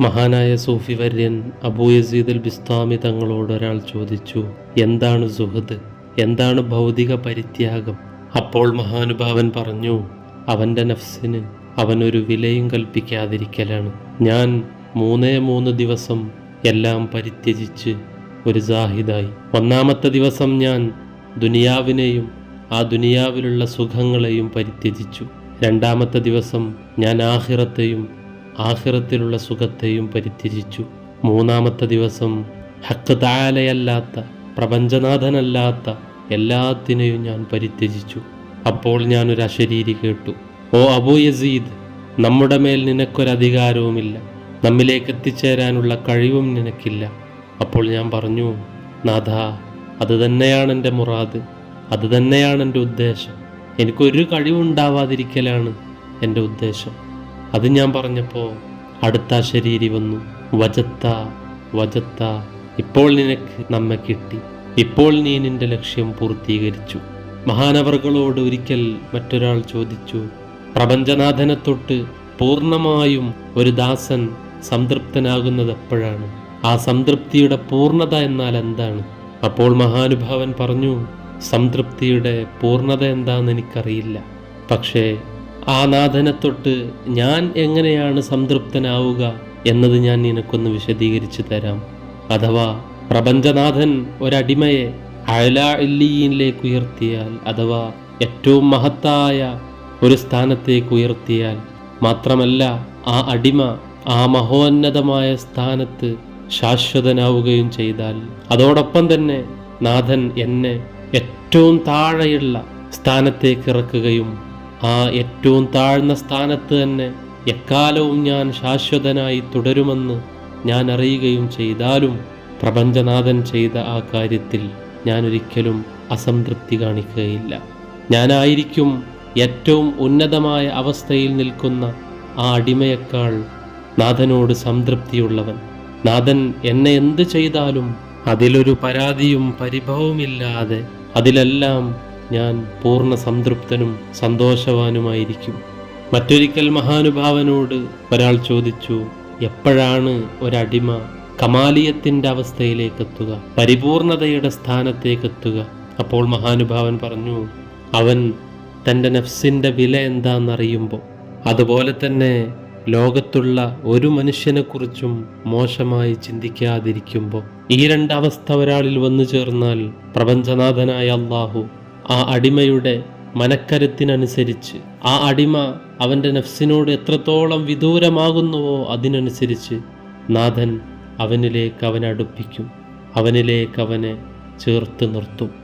മഹാനായ സൂഫി വര്യൻ അബൂ യസീദ് അൽ ബിസ്താമി തങ്ങളോട് ഒരാൾ ചോദിച്ചു എന്താണ് സുഹൃത്ത് എന്താണ് ഭൗതിക പരിത്യാഗം? അപ്പോൾ മഹാനുഭാവൻ പറഞ്ഞു അവന്റെ നഫ്സിന് അവനൊരു വിലയും കൽപ്പിക്കാതിരിക്കലാണ്. ഞാൻ മൂന്നേ മൂന്ന് ദിവസം എല്ലാം പരിത്യജിച്ച് ഒരു സാഹിദായി. ഒന്നാമത്തെ ദിവസം ഞാൻ ദുനിയാവിനെയും ആ ദുനിയാവിലുള്ള സുഖങ്ങളെയും പരിത്യജിച്ചു. രണ്ടാമത്തെ ദിവസം ഞാൻ ആഹിറത്തെയും ആഹിറത്തിലുള്ള സുഖത്തെയും പരിത്യജിച്ചു. മൂന്നാമത്തെ ദിവസം ഹക്ക് താലയല്ലാത്ത പ്രപഞ്ചനാഥനല്ലാത്ത എല്ലാത്തിനെയും ഞാൻ പരിത്യജിച്ചു. അപ്പോൾ ഞാനൊരു അശരീരി കേട്ടു. ഓ അബൂ യസീദ് നമ്മുടെ മേൽ നിനക്കൊരധികാരവുമില്ല നമ്മിലേക്ക് എത്തിച്ചേരാനുള്ള കഴിവും നിനക്കില്ല. അപ്പോൾ ഞാൻ പറഞ്ഞു നാഥ അത് തന്നെയാണ് എന്റെ മുറാദ്. അത് തന്നെയാണ് എന്റെ ഉദ്ദേശം. എനിക്കൊരു കഴിവുണ്ടാവാതിരിക്കലാണ് എന്റെ ഉദ്ദേശം. അത് ഞാൻ പറഞ്ഞപ്പോൾ അടുത്ത ശരീരി വന്നു. വജത്ത വജത്ത ഇപ്പോൾ നിനക്ക് നമ്മെ കിട്ടി. ഇപ്പോൾ നീ നിന്റെ ലക്ഷ്യം പൂർത്തീകരിച്ചു. മഹാനവറുകളോട് ഒരിക്കൽ മറ്റൊരാൾ ചോദിച്ചു പ്രപഞ്ചനാഥനെ തൊട്ട് പൂർണമായും ഒരു ദാസൻ സംതൃപ്തനാകുന്നത് എപ്പോഴാണ്? ആ സംതൃപ്തിയുടെ പൂർണത എന്നാൽ എന്താണ്? അപ്പോൾ മഹാനുഭാവൻ പറഞ്ഞു സംതൃപ്തിയുടെ പൂർണത എന്താണെന്ന് എനിക്കറിയില്ല. പക്ഷേ ആ നാഥനെ തൊട്ട് ഞാൻ എങ്ങനെയാണ് സംതൃപ്തനാവുക എന്നത് ഞാൻ നിനക്കൊന്ന് വിശദീകരിച്ചു തരാം. അഥവാ പ്രപഞ്ചനാഥൻ ഒരടിമയെ അയല ഇല്ലിയിലേക്ക് ഉയർത്തിയാൽ അഥവാ ഏറ്റവും മഹത്തായ ഒരു സ്ഥാനത്തേക്ക് ഉയർത്തിയാൽ മാത്രമല്ല ആ അടിമ ആ മഹോന്നതമായ സ്ഥാനത്ത് ശാശ്വതനാവുകയും ചെയ്താൽ അതോടൊപ്പം തന്നെ നാഥൻ എന്നെ ഏറ്റവും താഴെയുള്ള സ്ഥാനത്തേക്ക് ഇറക്കുകയും ആ ഏറ്റവും താഴ്ന്ന സ്ഥാനത്ത് തന്നെ എക്കാലവും ഞാൻ ശാശ്വതനായി തുടരുമെന്ന് ഞാൻ അറിയുകയും ചെയ്താലും പ്രപഞ്ചനാഥൻ ചെയ്ത ആ കാര്യത്തിൽ ഞാൻ ഒരിക്കലും അസംതൃപ്തി കാണിക്കുകയില്ല. ഞാനായിരിക്കും ഏറ്റവും ഉന്നതമായ അവസ്ഥയിൽ നിൽക്കുന്ന ആ അടിമയേക്കാൾ നാഥനോട് സംതൃപ്തിയുള്ളവൻ. നാഥൻ എന്നെ എന്ത് ചെയ്താലും അതിലൊരു പരാതിയും പരിഭവമില്ലാതെ അതിലെല്ലാം ഞാൻ പൂർണ സംതൃപ്തനും സന്തോഷവാനുമായിരിക്കും. മറ്റൊരിക്കൽ മഹാനുഭാവനോട് ഒരാൾ ചോദിച്ചു എപ്പോഴാണ് ഒരടിമ കമാലിയത്തിന്റെ അവസ്ഥയിലേക്കെത്തുക പരിപൂർണതയുടെ സ്ഥാനത്തേക്കെത്തുക? അപ്പോൾ മഹാനുഭാവൻ പറഞ്ഞു അവൻ തന്റെ നഫ്സിന്റെ വില എന്താണെന്നറിയുമ്പോൾ അതുപോലെ തന്നെ ലോകത്തുള്ള ഒരു മനുഷ്യനെക്കുറിച്ചും മോശമായി ചിന്തിക്കാതിരിക്കുമ്പോൾ ഈ രണ്ടവസ്ഥ ഒരാളിൽ വന്നു ചേർന്നാൽ പ്രപഞ്ചനാഥനായ അള്ളാഹു ആ അടിമയുടെ മനക്കരുത്തിനനുസരിച്ച് ആ അടിമ അവന്റെ നഫ്സിനോട് എത്രത്തോളം വിദൂരമാകുന്നുവോ അതിനനുസരിച്ച് നാഥൻ അവനിലേക്ക് അവനെ അടുപ്പിക്കും. അവനിലേക്ക് അവനെ ചേർത്ത് നിർത്തും.